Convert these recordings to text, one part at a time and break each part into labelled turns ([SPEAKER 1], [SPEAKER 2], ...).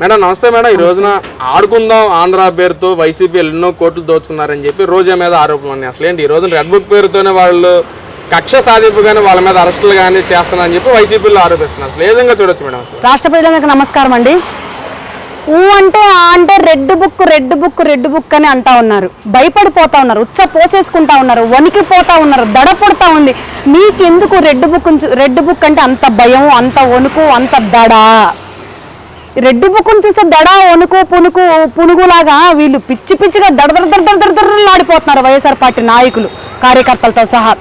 [SPEAKER 1] Madam నమస్తే madam. ఈ రోజున ఆడుకుందాం ఆంధ్ర పేరుతో వైసీపీ ఎన్నో కోట్లు దోచుకున్నారని చెప్పి రోజా మీద ఆరోపణలు ఉన్నాయి. అసలు ఏంటి? ఈ రోజున రెడ్ బుక్ పేరుతోనే వాళ్ళు కక్ష సాధింపుగానే వాళ్ళ మీద అరెస్టులు కానీ చేస్తున్నారని చెప్పి వైసీపీలో ఆరోపిస్తున్నారు. అసలు ఏ విధంగా చూడొచ్చు మేడం అసలు?
[SPEAKER 2] రాష్ట్ర ప్రజలకు నమస్కారం అండి. ఊ అంటే ఆ అంటే red book red book red book అని అంటా ఉన్నారు. భయపడిపోతా ఉన్నారు ఉచ్చ పోసేసుకుంటా ఉన్నారు వణికిపోతా ఉన్నారు దడ పుడతా ఉంది. మీకెందుకు రెడ్ బుక్ రెడ్ బుక్ అంటే అంత భయం అంత వణుకు అంత దడ? రెడ్డి బుక్కును చూస్తే దడ వణుకు పునుకు పునుగులాగా వీళ్ళు పిచ్చి పిచ్చిగా దడ దడ దడ దడ వైఎస్ఆర్ పార్టీ నాయకులు కార్యకర్తలతో సహా.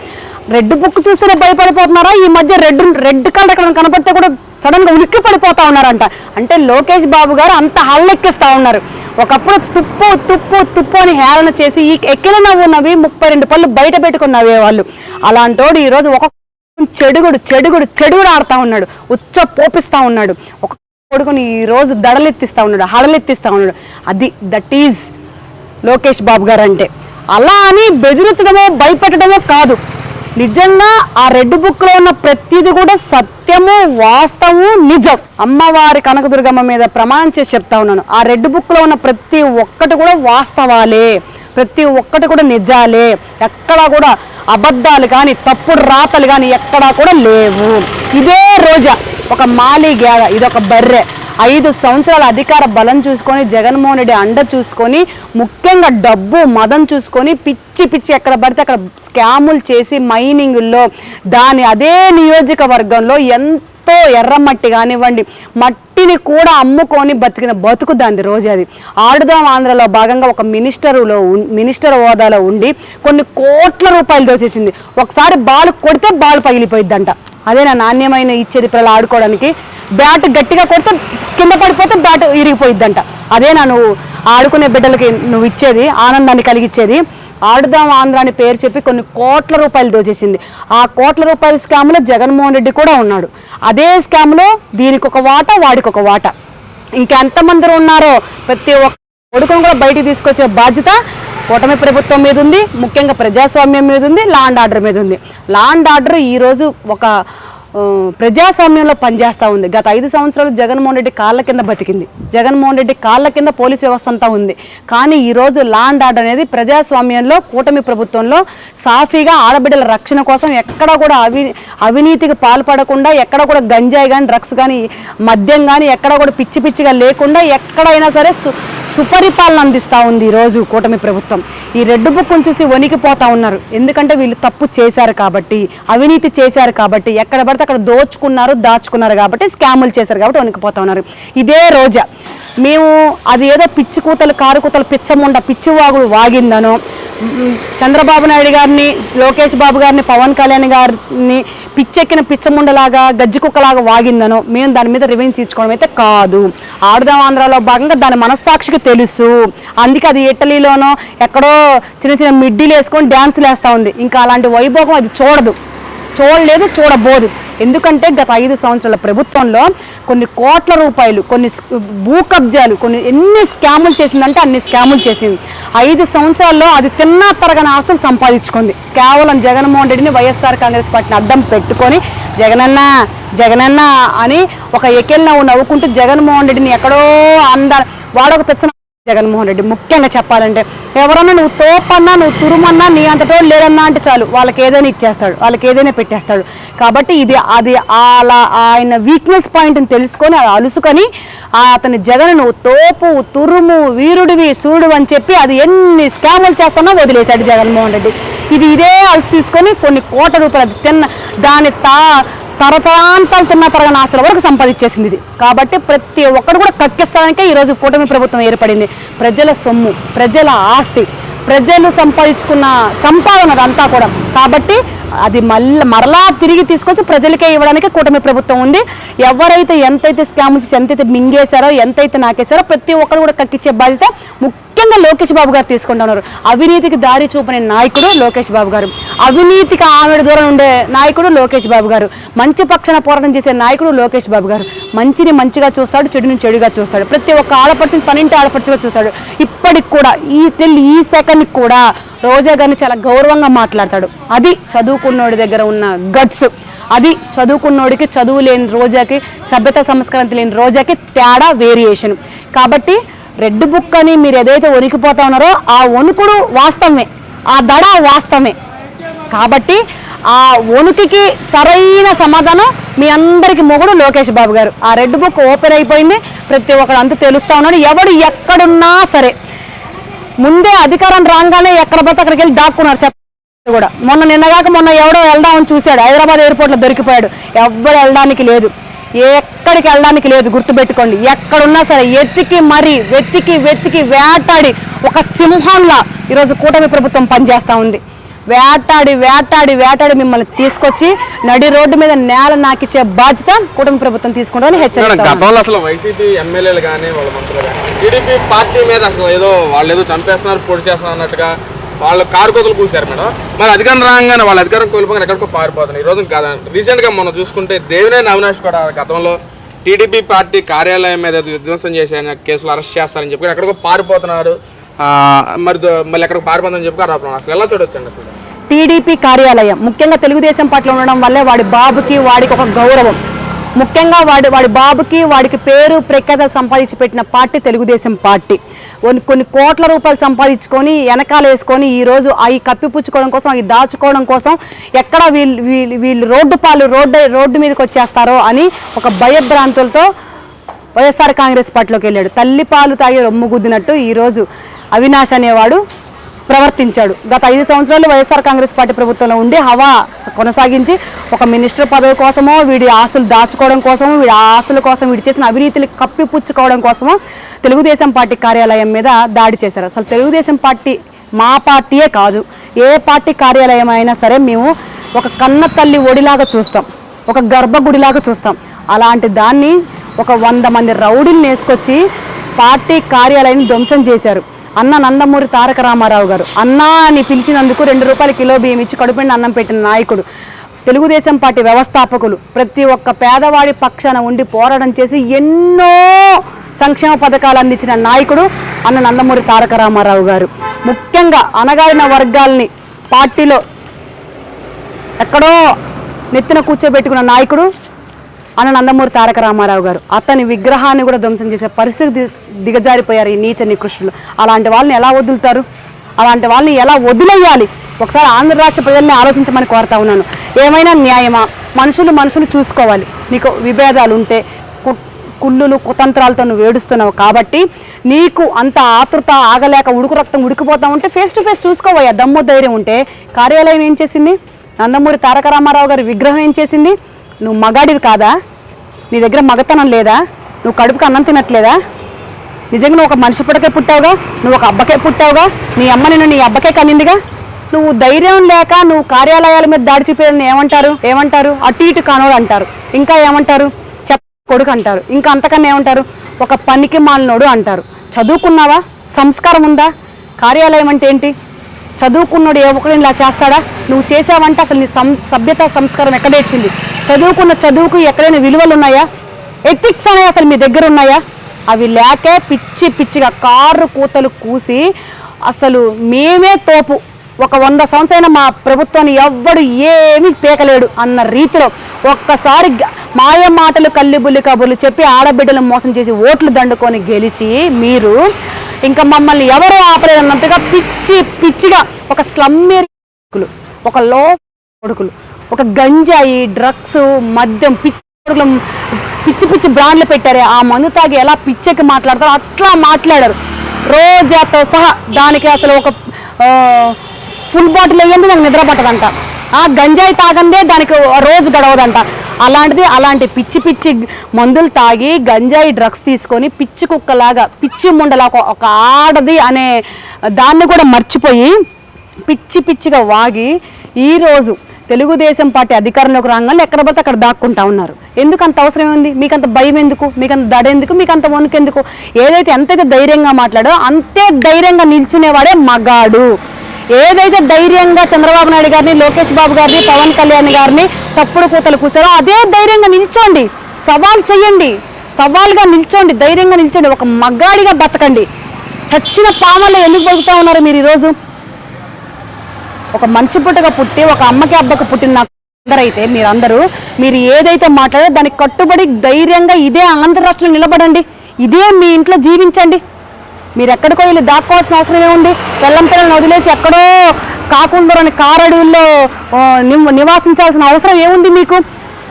[SPEAKER 2] రెడ్ బుక్ చూస్తేనే భయపడిపోతున్నారా? ఈ మధ్య రెడ్ రెడ్ కలర్ ఎక్కడ కనపడితే కూడా సడన్గా ఉలిక్కి పడిపోతా ఉన్నారంట. అంటే లోకేష్ బాబు గారు అంత హల్లెక్కిస్తా ఉన్నారు. ఒకప్పుడు తుప్పు తుప్పు తుప్పు అని హేళన చేసి ఈ ఎక్కిన ఉన్నవి ముప్పై రెండు పళ్ళు బయట పెట్టుకున్నవే వాళ్ళు. అలాంటోడు ఈరోజు ఒక చెడుగుడు చెడుగుడు చెడుగుడు ఆడుతా ఉన్నాడు. ఉచ్చ పోపిస్తా ఉన్నాడు. ఒక కొడుకుని ఈ రోజు దడలెత్తిస్తా ఉన్నాడు హడలెత్తిస్తూ ఉన్నాడు. అది దట్ ఈజ్ లోకేష్ బాబు గారు అంటే. అలా అని బెదిరించడమో భయపెట్టడమో కాదు. నిజంగా ఆ రెడ్ బుక్లో ఉన్న ప్రతిది కూడా సత్యము వాస్తవము నిజం. అమ్మవారి కనకదుర్గమ్మ మీద ప్రమాణం చేసి చెప్తా ఉన్నాను. ఆ రెడ్ బుక్లో ఉన్న ప్రతి ఒక్కటి కూడా వాస్తవాలే. ప్రతి ఒక్కటి కూడా నిజాలే. ఎక్కడా కూడా అబద్ధాలు కానీ తప్పుడు రాతలు కానీ ఎక్కడా కూడా లేవు. ఇదే రోజా. ఒక మాలి గేద ఇది ఒక బర్రె. ఐదు సంవత్సరాల అధికార బలం చూసుకొని జగన్మోహన్ రెడ్డి అండ చూసుకొని ముఖ్యంగా డబ్బు మదం చూసుకొని పిచ్చి పిచ్చి ఎక్కడ పడితే అక్కడ స్కాములు చేసి మైనింగుల్లో దాని అదే నియోజకవర్గంలో ఎంతో ఎర్రమట్టి కానివ్వండి మట్టిని కూడా అమ్ముకొని బతికిన బతుకు దాని రోజు అది. ఆడుదాం ఆంధ్రలో భాగంగా ఒక మినిస్టరులో మినిస్టర్ హోదాలో ఉండి కొన్ని కోట్ల రూపాయలు దోసేసింది. ఒకసారి బాల్ కొడితే బాల్ పగిలిపోయిద్దంట. అదే నా నాణ్యమైన ఇచ్చేది పిల్లలు ఆడుకోవడానికి. బ్యాట్ గట్టిగా కొడితే కింద పడిపోతే బ్యాట్ ఇరిగిపోయిద్దంట. అదే నా నువ్వు ఆడుకునే బిడ్డలకి నువ్వు ఇచ్చేది ఆనందాన్ని కలిగించేది ఆడుదాం ఆంధ్ర అని పేరు చెప్పి కొన్ని కోట్ల రూపాయలు దోచేసింది. ఆ కోట్ల రూపాయల స్కామ్లో జగన్మోహన్ రెడ్డి కూడా ఉన్నాడు. అదే స్కామ్లో దీనికి ఒక వాట వాడికి ఒక వాట. ఇంకెంతమంది ఉన్నారో ప్రతి ఒక్క కొడుకును కూడా బయటికి తీసుకొచ్చే బాధ్యత కూటమి ప్రభుత్వం మీద ఉంది ముఖ్యంగా ప్రజాస్వామ్యం మీద ఉంది లాండ్ ఆర్డర్ మీద ఉంది. లాండ్ ఆర్డర్ ఈరోజు ఒక ప్రజాస్వామ్యంలో పనిచేస్తూ ఉంది. గత ఐదు సంవత్సరాలు జగన్మోహన్ రెడ్డి కాళ్ళ కింద బతికింది. జగన్మోహన్ రెడ్డి కాళ్ళ కింద పోలీస్ వ్యవస్థ అంతా ఉంది. కానీ ఈరోజు లాండ్ ఆర్డర్ అనేది ప్రజాస్వామ్యంలో కూటమి ప్రభుత్వంలో సాఫీగా ఆడబిడ్డల రక్షణ కోసం ఎక్కడ కూడా అవి అవినీతికి పాల్పడకుండా ఎక్కడ కూడా గంజాయి కానీ డ్రగ్స్ కానీ మద్యం కానీ ఎక్కడ కూడా పిచ్చి పిచ్చిగా లేకుండా ఎక్కడైనా సరే సుపరిపాలన అందిస్తూ ఉంది ఈరోజు కూటమి ప్రభుత్వం. ఈ రెడ్ బుక్ను చూసి వణికిపోతూ ఉన్నారు. ఎందుకంటే వీళ్ళు తప్పు చేశారు కాబట్టి అవినీతి చేశారు కాబట్టి ఎక్కడ పడితే అక్కడ దోచుకున్నారు దాచుకున్నారు కాబట్టి స్కాములు చేశారు కాబట్టి వణికిపోతూ ఉన్నారు. ఇదే రోజా. మేము అది ఏదో పిచ్చి కూతలు కారు కూతలు పిచ్చముండ పిచ్చివాగుడు వాగిందనో చంద్రబాబు నాయుడు గారిని లోకేష్ బాబు గారిని పవన్ కళ్యాణ్ గారిని పిచ్చెక్కిన పిచ్చముండలాగా గజ్జి కుక్కలాగా వాగిందనో మేము దాని మీద రివెంజ్ తీర్చుకోవడం అయితే కాదు. ఆడుదాం ఆంధ్రాలో భాగంగా దాని మనస్సాక్షికి తెలుసు. అందుకే అది ఇటలీలోనో ఎక్కడో చిన్న చిన్న మిడ్డీలు వేసుకొని డ్యాన్సులు వేస్తూ ఉంది. ఇంకా అలాంటి వైభోగం అది చూడదు. చూడలేదు చూడబోదు. ఎందుకంటే గత ఐదు సంవత్సరాల ప్రభుత్వంలో కొన్ని కోట్ల రూపాయలు కొన్ని భూ కబ్జాలు కొన్ని ఎన్ని స్కాములు చేసిందంటే అన్ని స్కాములు చేసింది. ఐదు సంవత్సరాల్లో అది తిన్నా తరగని ఆస్తులు సంపాదించుకుంది. కేవలం జగన్మోహన్ రెడ్డిని వైఎస్ఆర్ కాంగ్రెస్ పార్టీని అడ్డం పెట్టుకొని జగనన్న జగనన్న అని ఒక ఎకెల్ నవ్వు నవ్వుకుంటూ జగన్మోహన్ రెడ్డిని ఎక్కడో అంద వాడొక పెచ్చన జగన్మోహన్ రెడ్డి ముఖ్యంగా చెప్పాలంటే ఎవరన్నా నువ్వు తోపన్నా నువ్వు తురుమన్నా నీ అంతటో లేదన్నా అంటే చాలు. వాళ్ళకి ఏదైనా ఇచ్చేస్తాడు వాళ్ళకి ఏదైనా పెట్టేస్తాడు. కాబట్టి ఇది అది అలా ఆయన వీక్నెస్ పాయింట్ని తెలుసుకొని అది అలుసుకొని అతని జగన్ నువ్వు తోపు తురుము వీరుడివి సూర్యుడు అని చెప్పి అది ఎన్ని స్కాములు చేస్తానో వదిలేశాడు జగన్మోహన్ రెడ్డి. ఇది ఇదే అలసి తీసుకొని కొన్ని కోట్ల రూపాయలు తిన్న దాని తా తరతరాంతాలు తిన్న తరగని ఆస్తుల వరకు సంపాదించేసింది ఇది. కాబట్టి ప్రతి ఒక్కరు కూడా కక్కిస్తానికే ఈరోజు కూటమి ప్రభుత్వం ఏర్పడింది. ప్రజల సొమ్ము ప్రజల ఆస్తి ప్రజలు సంపాదించుకున్న సంపాదన అదంతా కూడా. కాబట్టి అది మళ్ళీ మరలా తిరిగి తీసుకొచ్చి ప్రజలకే ఇవ్వడానికి కూటమి ప్రభుత్వం ఉంది. ఎవరైతే ఎంతైతే స్కామ్ చేసి ఎంతైతే మింగేశారో ఎంతైతే నాకేశారో ప్రతి ఒక్కరు కూడా కక్కిచ్చే బాధ్యత ముఖ్యంగా లోకేష్ బాబు గారు తీసుకుంటున్నారు అవినీతికి దారి చూపని నాయకుడు లోకేష్ బాబు గారు. అవినీతికి ఆమెడు దూరం ఉండే నాయకుడు లోకేష్ బాబు గారు. మంచి పక్షాన పోరాటం చేసే నాయకుడు లోకేష్ బాబు గారు. మంచిని మంచిగా చూస్తాడు చెడుని చెడుగా చూస్తాడు. ప్రతి ఒక్క ఆడపడుచుని పనింటి ఆడపడుచుగా చూస్తాడు. ఇప్పటికి కూడా ఈ తెల్ ఈ సెకండ్ కూడా రోజా గారిని చాలా గౌరవంగా మాట్లాడతాడు. అది చదువుకున్నోడి దగ్గర ఉన్న గట్స్. అది చదువుకున్నోడికి చదువు లేని రోజాకి సభ్యత సంస్కరణ లేని రోజాకి తేడా వేరియేషన్. కాబట్టి రెడ్ బుక్ అని మీరు ఏదైతే వణికిపోతా ఉన్నారో ఆ వణుకుడు వాస్తవమే. ఆ దడ వాస్తవమే. కాబట్టి ఆ వణుకికి సరైన సమాధానం మీ అందరికి మొగుడు లోకేష్ బాబు గారు. ఆ రెడ్ బుక్ ఓపెన్ అయిపోయింది. ప్రతి ఒక్కడు అంత తెలుస్తూ ఉన్నాడు. ఎవడు ఎక్కడున్నా సరే ముందే అధికారం రాగానే ఎక్కడ పోతే అక్కడికి వెళ్ళి దాక్కున్నారు చెత్త కూడా. మొన్న నిన్నగాక మొన్న ఎవడో వెళ్దామని చూశాడు. హైదరాబాద్ ఎయిర్పోర్ట్లో దొరికిపోయాడు. ఎవ్వరు వెళ్ళడానికి లేదు. ఎక్కడికి వెళ్ళడానికి లేదు గుర్తుపెట్టుకోండి. ఎక్కడున్నా సరే ఎత్తికి మరి వెతికి వెతికి వేటాడి ఒక సింహంలా ఈరోజు కూటమి ప్రభుత్వం పనిచేస్తూ ఉంది. వేటాడి వేటాడి వేటాడి మిమ్మల్ని తీసుకొచ్చి నడి రోడ్డు మీద నేల నాకిచ్చే బాధ్యత కూటమి ప్రభుత్వం తీసుకుంటుందని
[SPEAKER 1] మేడం,
[SPEAKER 2] హెచ్చరిస్తా ఉన్నాను.
[SPEAKER 1] గతంలో అసలు వైసీపీ ఎమ్మెల్యేలు కానీ వాళ్ళ మంత్రులు కానీ టీడీపీ పార్టీ మీద అసలు ఏదో వాళ్ళు ఏదో చంపేస్తున్నారు పొడి చేస్తున్నారు అన్నట్టుగా వాళ్ళు కారు కోతలు కూశారు మేడం. మరి అధికారం రాగానే వాళ్ళ అధికారం కోల్పోగానే ఎక్కడికో పారిపోతున్నారు. ఈ రోజు రీసెంట్గా మనం చూసుకుంటే దేవినేని అవినాష్ కూడా గతంలో టీడీపీ పార్టీ కార్యాలయం మీద విధ్వంసం చేసిన కేసులో అరెస్ట్ చేస్తారని చెప్పి ఎక్కడికో పారిపోతున్నారు. మరి మళ్ళీ ఎక్కడికి పారిపోతుందని చెప్పి ఆరోపణ అసలు ఎలా చూడొచ్చండి అసలు?
[SPEAKER 2] టీడీపీ కార్యాలయం. ముఖ్యంగా తెలుగుదేశం పార్టీలో ఉండడం వల్లే వాడి బాబుకి వాడికి ఒక గౌరవం. ముఖ్యంగా వాడి వాడి బాబుకి వాడికి పేరు ప్రఖ్యాత సంపాదించి పెట్టిన పార్టీ తెలుగుదేశం పార్టీ. కొన్ని- కొన్ని కోట్ల రూపాయలు సంపాదించుకొని వెనకాల వేసుకొని ఈ రోజు అవి కప్పిపుచ్చుకోవడం కోసం అవి దాచుకోవడం కోసం ఎక్కడ వీళ్ళు వీళ్ళు వీళ్ళు రోడ్డు పాలు రోడ్డు రోడ్డు మీదకి వచ్చేస్తారో అని ఒక భయభ్రాంతులతో వైఎస్ఆర్ కాంగ్రెస్ పార్టీలోకి వెళ్ళాడు. తల్లి పాలు తాగి రొమ్ము గుద్దినట్టు ఈరోజు అవినాష్ అనేవాడు ప్రవర్తించాడు. గత ఐదు సంవత్సరాలు వైఎస్ఆర్ కాంగ్రెస్ పార్టీ ప్రభుత్వంలో ఉండి హవా కొనసాగించి ఒక మినిస్టర్ పదవి కోసమో వీడి ఆస్తులు దాచుకోవడం కోసమో వీడి ఆస్తుల కోసం వీడి చేసిన అవినీతిని కప్పిపుచ్చుకోవడం కోసమో తెలుగుదేశం పార్టీ కార్యాలయం మీద దాడి చేశారు. అసలు తెలుగుదేశం పార్టీ మా పార్టీయే కాదు. ఏ పార్టీ కార్యాలయం అయినా సరే మేము ఒక కన్న తల్లి ఒడిలాగా చూస్తాం. ఒక గర్భగుడిలాగా చూస్తాం. అలాంటి దాన్ని ఒక వంద మంది రౌడీని వేసుకొచ్చి పార్టీ కార్యాలయాన్ని ధ్వంసం చేశారు. అన్న నందమూరి తారక రామారావు గారు. అన్నా అని పిలిచినందుకు రెండు రూపాయల కిలో బియ్యం ఇచ్చి కడుపుండి అన్నం పెట్టిన నాయకుడు. తెలుగుదేశం పార్టీ వ్యవస్థాపకులు. ప్రతి ఒక్క పేదవాడి పక్షాన ఉండి పోరాటం చేసి ఎన్నో సంక్షేమ పథకాలు అందించిన నాయకుడు అన్న నందమూరి తారక రామారావు గారు. ముఖ్యంగా అనగారిన వర్గాల్ని పార్టీలో ఎక్కడో నెత్తిన కూర్చోబెట్టుకున్న నాయకుడు అన్న నందమూరి తారక రామారావు గారు. అతని విగ్రహాన్ని కూడా ధ్వంసం చేసే పరిస్థితి దిగజారిపోయారు ఈ నీచ నికృష్ణులు అలాంటి వాళ్ళని ఎలా వదులుతారు? అలాంటి వాళ్ళని ఎలా వదిలేయాలి ఒకసారి ఆంధ్ర రాష్ట్ర ప్రజల్ని ఆలోచించమని కోరుతా ఉన్నాను. ఏమైనా న్యాయమా? మనుషులు మనుషులు చూసుకోవాలి. నీకు విభేదాలు ఉంటే కు- కుళ్ళులు కుతంత్రాలతో నువ్వు ఏడుస్తున్నావు కాబట్టి నీకు అంత ఆతృత ఆగలేక ఉడుకు రక్తం ఉడికిపోతా ఉంటే ఫేస్ టు ఫేస్ చూసుకోవయ్యా. దమ్ము ధైర్యం ఉంటే. కార్యాలయం ఏం చేసింది? నందమూరి తారక రామారావు గారి విగ్రహం ఏం చేసింది? నువ్వు మగాడివి కాదా? నీ దగ్గర మగతనం లేదా? నువ్వు కడుపుకి అన్నం తినట్లేదా? నిజంగా నువ్వు ఒక మనిషి పుట్టకే పుట్టావుగా? నువ్వు ఒక అబ్బకే పుట్టావుగా? నీ అమ్మ నిన్ను నీ అబ్బకే కనిందిగా? నువ్వు ధైర్యం లేక నువ్వు కార్యాలయాల మీద దాడి చూపేయని ఏమంటారు? ఏమంటారు? అటు ఇటు కానోడు అంటారు. ఇంకా ఏమంటారు? చెప్ కొడుకు అంటారు. ఇంకా అంతకన్నా ఏమంటారు? ఒక పనికి మాలినోడు అంటారు. చదువుకున్నావా? సంస్కారం ఉందా? కార్యాలయం అంటే ఏంటి? చదువుకున్నాడు ఏ ఒక్కడు ఇలా చేస్తాడా? నువ్వు చేసావంటే అసలు నీ సం సభ్యత సంస్కారం ఎక్కడ ఇచ్చింది? చదువుకున్న చదువుకు ఎక్కడైనా విలువలు ఉన్నాయా? ఎథిక్స్ అనేవి అసలు మీ దగ్గర ఉన్నాయా? అవి లేకే పిచ్చి పిచ్చిగా కారు కూతలు కూసి అసలు మేమే తోపు. ఒక వంద సంవత్సరాల మా ప్రభుత్వాన్ని ఎవ్వడు ఏమీ పేకలేడు అన్న రీతిలో ఒక్కసారి మాయ మాటలు కల్లిబుల్లి కబుర్లు చెప్పి ఆడబిడ్డలు మోసం చేసి ఓట్లు దండుకొని గెలిచి మీరు ఇంకా మమ్మల్ని ఎవరు ఆపలేదన్నట్టుగా పిచ్చి పిచ్చిగా ఒక స్లమ్మేరి కొడుకులు ఒక లో కొడుకులు ఒక గంజాయి డ్రగ్స్ మద్యం పిచ్చి కొడుకులు పిచ్చి పిచ్చి బ్రాండ్లు పెట్టారే. ఆ మందు తాగి ఎలా పిచ్చెక్కి మాట్లాడతారో అట్లా మాట్లాడారు. రోజాతో సహా దానికి అసలు ఒక ఫుల్ బాటిల్ అయ్యేందుకు నాకు నిద్ర పట్టదంట. ఆ గంజాయి తాగందే దానికి రోజు గడవదంట. అలాంటిది అలాంటి పిచ్చి పిచ్చి మందులు తాగి గంజాయి డ్రగ్స్ తీసుకొని పిచ్చి కుక్కలాగా పిచ్చి ముండలా ఒక- ఆడది అనే దాన్ని కూడా మర్చిపోయి పిచ్చి పిచ్చిగా వాగి ఈరోజు తెలుగుదేశం పార్టీ అధికారంలోకి రాగానే ఎక్కడ పడితే అక్కడ దాక్కుంటా ఉన్నారు. ఎందుకు అంత అవసరం ఉంది మీకు అంత భయం ఎందుకు? మీకు అంత దడ ఎందుకు? మీకు అంత వణుకెందుకు ఏదైతే ఎంతైతే ధైర్యంగా మాట్లాడో అంతే ధైర్యంగా నిల్చునేవాడే మగాడు. ఏదైతే ధైర్యంగా చంద్రబాబు నాయుడు గారిని లోకేష్ బాబు గారిని పవన్ కళ్యాణ్ గారిని తప్పుడు కూతలు కూసారో అదే ధైర్యంగా నిల్చోండి. సవాల్ చేయండి సవాల్గా నిల్చోండి. ధైర్యంగా నిల్చోండి. ఒక మగ్గాడిగా బతకండి. చచ్చిన పామల్లో ఎందుకు బతుకుతా ఉన్నారు మీరు ఈరోజు? ఒక మనిషి పుట్టగా పుట్టి ఒక అమ్మకి అబ్బకు పుట్టిన అందరైతే మీరందరూ మీరు ఏదైతే మాట్లాడారో దానికి కట్టుబడి ధైర్యంగా ఇదే ఆంధ్ర రాష్ట్రంలో నిలబడండి. ఇదే మీ ఇంట్లో జీవించండి. మీరు ఎక్కడికో వెళ్ళి దాక్కోవాల్సిన అవసరం ఏముంది? పెళ్ళం పిల్లల్ని వదిలేసి ఎక్కడో కాకుండరని కారడవుల్లో నివాసించాల్సిన అవసరం ఏముంది మీకు?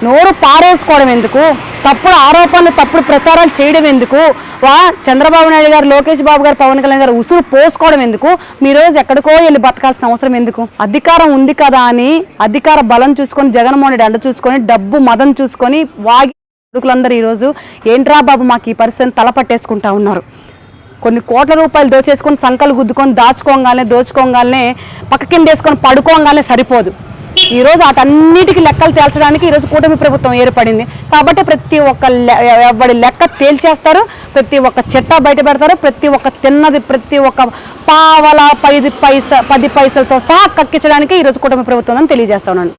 [SPEAKER 2] నోరు పారేసుకోవడం ఎందుకు? తప్పుడు ఆరోపణలు తప్పుడు ప్రచారాలు చేయడం ఎందుకు? వా చంద్రబాబు నాయుడు గారు లోకేష్ బాబు గారు పవన్ కళ్యాణ్ గారు ఉసురు పోసుకోవడం ఎందుకు? మీ రోజు ఎక్కడికో వెళ్ళి బతకాల్సిన అవసరం ఎందుకు? అధికారం ఉంది కదా అని అధికార బలం చూసుకొని జగన్మోహన్ రెడ్డి అండ చూసుకొని డబ్బు మదం చూసుకొని వాగి కొడుకులందరూ ఈరోజు ఏంట్రా బాబు మాకు ఈ పరిస్థితిని తలపట్టేసుకుంటా ఉన్నారు? కొన్ని కోట్ల రూపాయలు దోచేసుకొని సంకలు గుద్దుకొని దాచుకోగానే దోచుకోగానే పక్క కింద వేసుకొని పడుకోగానే సరిపోదు. ఈరోజు వాటన్నిటికీ లెక్కలు తేల్చడానికి ఈరోజు కూటమి ప్రభుత్వం ఏర్పడింది. కాబట్టి ప్రతి ఒక్క లె- ఎవడి లెక్క తేల్చేస్తారు ప్రతి ఒక్క చెట్ట బయట పెడతారు ప్రతి ఒక్క తిన్నది ప్రతి ఒక్క పావల పది పైస పది పైసలతో సహా కక్కించడానికి ఈరోజు కూటమి ప్రభుత్వం అని తెలియజేస్తా ఉన్నాను.